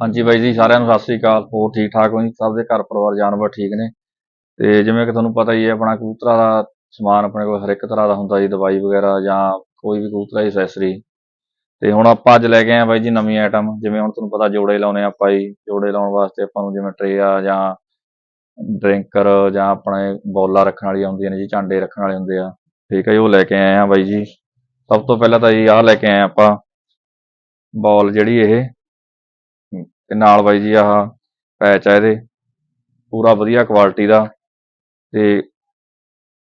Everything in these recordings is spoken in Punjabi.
ਹਾਂਜੀ ਬਾਈ ਜੀ, ਸਾਰਿਆਂ ਨੂੰ ਸਤਿ ਸ੍ਰੀ ਅਕਾਲ। ਹੋਰ ਠੀਕ ਠਾਕ ਹੋ ਜੀ? ਸਭ ਦੇ ਘਰ ਪਰਿਵਾਰ ਜਾਨਵਰ ਠੀਕ ਨੇ। ਤੇ ਜਿਵੇਂ ਕਿ ਤੁਹਾਨੂੰ ਪਤਾ ਹੀ ਹੈ, ਆਪਣਾ ਕਬੂਤਰਾਂ ਦਾ ਸਮਾਨ ਆਪਣੇ ਕੋਲ ਹਰ ਇੱਕ ਤਰ੍ਹਾਂ ਦਾ ਹੁੰਦਾ ਜੀ, ਦਵਾਈ ਵਗੈਰਾ ਜਾਂ ਕੋਈ ਵੀ ਕਬੂਤਰਾਂ ਦੀ ਐਸੈਸਰੀ ਤੇ ਹੁਣ ਆਪਾਂ ਅੱਜ ਲੈ ਕੇ ਆਏ ਆ ਬਾਈ ਜੀ ਨਵੀਂ ਆਈਟਮ ਜਿਵੇਂ ਹੁਣ ਤੁਹਾਨੂੰ ਪਤਾ ਜੋੜੇ ਲਾਉਨੇ ਆ ਆਪਾਂ ਜੀ। ਜੋੜੇ ਲਾਉਣ ਵਾਸਤੇ ਆਪਾਂ ਨੂੰ ਜਿਵੇਂ ਟਰੇ ਆ ਜਾਂ ਡਰਿੰਕਰ ਜਾਂ ਆਪਣੇ ਬੋਲਾਂ ਰੱਖਣ ਵਾਲੀਆਂ ਹੁੰਦੀਆਂ ਨੇ ਜੀ, ਝਾਂਡੇ ਰੱਖਣ ਵਾਲੇ ਹੁੰਦੇ ਆ। ਠੀਕ ਹੈ ਜੀ, ਉਹ ਲੈ ਕੇ ਆਏ ਆ ਬਾਈ ਜੀ। ਸਭ ਤੋਂ ਪਹਿਲਾਂ ਤਾਂ ਜੀ ਆਹ ਲੈ ਕੇ ਆਏ ਆਪਾਂ। ਬੋਲ ਜਿਹੜੀ ਇਹ ਤੇ ਨਾਲ ਬਾਈ ਜੀ ਆਹ ਪੈਚ ਆ ਇਹਦੇ, ਪੂਰਾ ਵਧੀਆ ਕੁਆਲਿਟੀ ਦਾ ਤੇ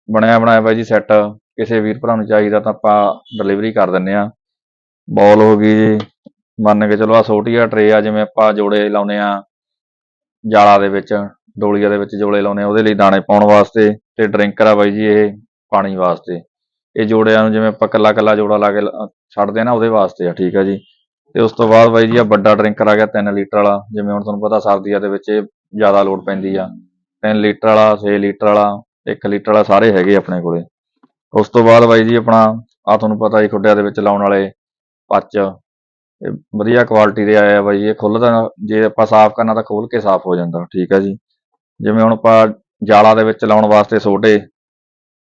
ਬਣਿਆ ਬਣਾਇਆ ਬਾਈ ਜੀ ਸੈੱਟ ਕਿਸੇ ਵੀਰ ਭਰਾ ਨੂੰ ਚਾਹੀਦਾ ਤਾਂ ਆਪਾਂ ਡਿਲੀਵਰੀ ਕਰ ਦਿੰਨੇ ਆ। ਬੋਲ ਹੋ ਗਈ ਜੀ, ਮੰਨ ਕੇ ਚਲੋ ਆ ਛੋਟੀ ਆ ਟਰੇ ਆ, ਜਿਵੇਂ ਆਪਾਂ ਜੋੜੇ ਲਾਉਨੇ ਆ ਜਾਲਾ ਦੇ ਵਿੱਚ, ਡੋਲੀਆਂ ਦੇ ਵਿੱਚ ਜੋੜੇ ਲਾਉਨੇ ਆ, ਉਹਦੇ ਲਈ ਦਾਣੇ ਪਾਉਣ ਵਾਸਤੇ ਤੇ ਡਰਿੰਕਰ ਆ ਬਾਈ ਜੀ ਇਹ ਪਾਣੀ ਵਾਸਤੇ। ਇਹ ਜੋੜਿਆਂ ਨੂੰ ਜਿਵੇਂ ਆਪਾਂ ਕੱਲਾ ਕੱਲਾ ਜੋੜਾ ਲਾ ਕੇ ਛੱਡਦੇ ਆ ਨਾ, ਉਹਦੇ ਵਾਸਤੇ ਆ, ਠੀਕ ਆ ਜੀ। ਤੇ ਉਸ ਤੋਂ ਬਾਅਦ ਬਾਈ ਜੀ ਆ ਵੱਡਾ ਡਰਿੰਕਰ ਆ ਗਿਆ 3 ਲੀਟਰ ਵਾਲਾ, ਜਿਵੇਂ ਹੁਣ ਤੁਹਾਨੂੰ ਪਤਾ ਸਰਦੀਆਂ ਦੇ ਵਿੱਚ ਇਹ ਜ਼ਿਆਦਾ ਲੋੜ ਪੈਂਦੀ ਆ। 3 ਲੀਟਰ ਵਾਲਾ 6 ਲੀਟਰ ਵਾਲਾ 1 ਲੀਟਰ ਵਾਲਾ ਸਾਰੇ ਹੈਗੇ ਆਪਣੇ ਕੋਲੇ। ਉਸ ਤੋਂ ਬਾਅਦ ਬਾਈ ਜੀ ਆਪਣਾ ਆ ਤੁਹਾਨੂੰ ਪਤਾ ਹੀ ਖੁੱਡਿਆਂ ਦੇ ਵਿੱਚ ਲਾਉਣ ਵਾਲੇ ਪੱਚ, ਇਹ ਵਧੀਆ ਕੁਆਲਿਟੀ ਦੇ ਆਏ ਆ ਬਾਈ ਜੀ। ਇਹ ਖੁੱਲਦਾ ਜੇ ਆਪਾਂ ਸਾਫ਼ ਕਰਨਾ ਤਾਂ ਖੋਲ ਕੇ ਸਾਫ਼ ਹੋ ਜਾਂਦਾ, ਠੀਕ ਆ ਜੀ। ਜਿਵੇਂ ਹੁਣ ਆਪਾਂ ਜਾਲਾਂ ਦੇ ਵਿੱਚ ਲਾਉਣ ਵਾਸਤੇ ਛੋਟੇ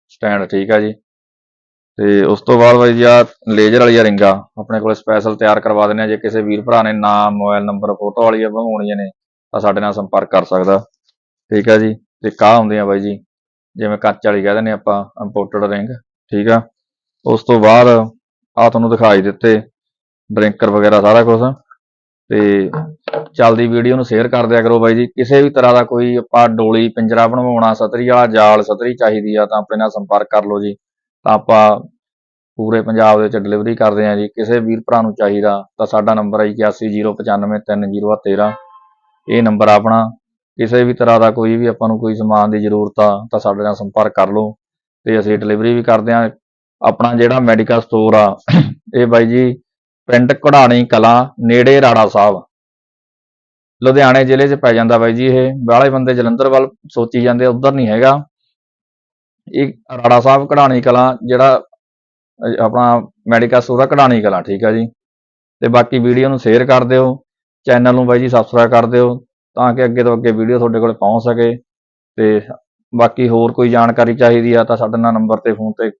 ਸਟੈਂਡ, ਠੀਕ ਆ ਜੀ। ਤੇ ਉਸ ਤੋਂ ਬਾਅਦ ਬਾਈ ਜੀ ਆ ਲੇਜ਼ਰ ਵਾਲੀਆਂ ਰਿੰਗਾਂ, ਆਪਣੇ ਕੋਲ ਸਪੈਸ਼ਲ ਤਿਆਰ ਕਰਵਾ ਦਿੰਦੇ ਆ ਜੇ ਕਿਸੇ ਵੀਰ ਭਰਾ ਨੇ ਨਾਮ ਮੋਬਾਈਲ ਨੰਬਰ ਫੋਟੋ ਵਾਲੀਆਂ ਬਣਵਾਉਣੀਆਂ ਨੇ, ਤਾਂ ਸਾਡੇ ਨਾਲ ਸੰਪਰਕ ਕਰ ਸਕਦਾ। ਠੀਕ ਆ ਜੀ? ਤੇ ਕਾਹ ਹੁੰਦੇ ਆ ਬਾਈ ਜੀ? ਜਿਵੇਂ ਕੱਚ ਵਾਲੀ ਕਹਿ ਦਿੰਦੇ ਆਪਾਂ ਇੰਪੋਰਟਡ ਰਿੰਗ ਠੀਕ ਆ? ਉਸ ਤੋਂ ਬਾਅਦ ਆ ਤੁਹਾਨੂੰ ਦਿਖਾਈ ਦਿੱਤੇ ਡਰਿੰਕਰ ਵਗੈਰਾ ਸਾਰਾ ਕੁਝ ਤੇ ਚੱਲਦੀ ਵੀਡੀਓ ਨੂੰ ਸ਼ੇਅਰ ਕਰ ਦਿਆ ਕਰੋ ਬਾਈ ਜੀ। ਕਿਸੇ ਵੀ ਤਰ੍ਹਾਂ ਦਾ ਕੋਈ ਆਪਾਂ ਡੋਲੀ, ਪਿੰਜਰਾ ਬਣਵਾਉਣਾ, ਸਤਰੀ ਵਾਲਾ, ਜਾਲ, ਸਤਰੀ ਚਾਹੀਦੀ ਆ, ਤਾਂ ਆਪਣੇ ਨਾਲ ਸੰਪਰਕ ਕਰ ਲਓ ਜੀ। ਤਾਂ ਆਪਾਂ ਪੂਰੇ ਪੰਜਾਬ ਦੇ ਵਿੱਚ ਡਿਲੀਵਰੀ ਕਰਦੇ ਆ ਜੀ। ਕਿਸੇ ਵੀਰ ਭਰਾ ਨੂੰ ਚਾਹੀਦਾ ਤਾਂ ਸਾਡਾ ਨੰਬਰ ਹੈ ਜੀ 8109533013 ਇਹ ਨੰਬਰ ਆਪਣਾ। ਕਿਸੇ ਵੀ ਤਰ੍ਹਾਂ ਦਾ ਕੋਈ ਵੀ ਆਪਾਂ ਨੂੰ ਕੋਈ ਸਮਾਨ ਦੀ ਜ਼ਰੂਰਤ ਆ ਤਾਂ ਸਾਡੇ ਨਾਲ ਸੰਪਰਕ ਕਰ ਲਓ ਤੇ ਅਸੀਂ ਡਿਲੀਵਰੀ ਵੀ ਕਰਦੇ ਆ ਆਪਣਾ ਜਿਹੜਾ ਮੈਡੀਕਲ ਸਟੋਰ ਆ, ਇਹ ਬਾਈ ਜੀ ਪਿੰਡ ਕਢਾਣੀ ਕਲਾਂ, ਨੇੜੇ ਰਾੜਾ ਸਾਹਿਬ। ਲੁਧਿਆਣੇ ਜ਼ਿਲ੍ਹੇ 'ਚ ਪੈ ਜਾਂਦਾ ਬਾਈ ਜੀ ਇਹ। ਬਾਹਲੇ ਬੰਦੇ ਜਲੰਧਰ ਵੱਲ ਸੋਚੀ ਜਾਂਦੇ ਉਧਰ ਨਹੀਂ ਹੈਗਾ। ਇਹ ਰਾੜਾ ਸਾਹਿਬ ਕਢਾਣੀ ਕਲਾਂ ਜਿਹੜਾ ਆਪਣਾ ਮੈਡੀਕਲ ਸਟੋਰ ਆ ਕਢਾਣੀ ਕਲਾ, ਠੀਕ ਆ ਜੀ। ਤੇ ਬਾਕੀ ਵੀਡੀਓ ਨੂੰ ਸ਼ੇਅਰ ਕਰ ਦਿਓ ਚੈਨਲ ਨੂੰ ਬਾਈ ਜੀ ਸਬਸਕ੍ਰਾਈਬ ਕਰ ਦਿਓ, ਤਾਂ ਕਿ ਅੱਗੇ ਤੋਂ ਅੱਗੇ ਵੀਡੀਓ ਤੁਹਾਡੇ ਕੋਲ ਪਹੁੰਚ ਸਕੇ। ਤੇ ਬਾਕੀ ਹੋਰ ਕੋਈ ਜਾਣਕਾਰੀ ਚਾਹੀਦੀ ਆ ਤਾਂ ਸਾਡੇ ਨਾਲ ਨੰਬਰ ਤੇ ਫੋਨ ਤੇ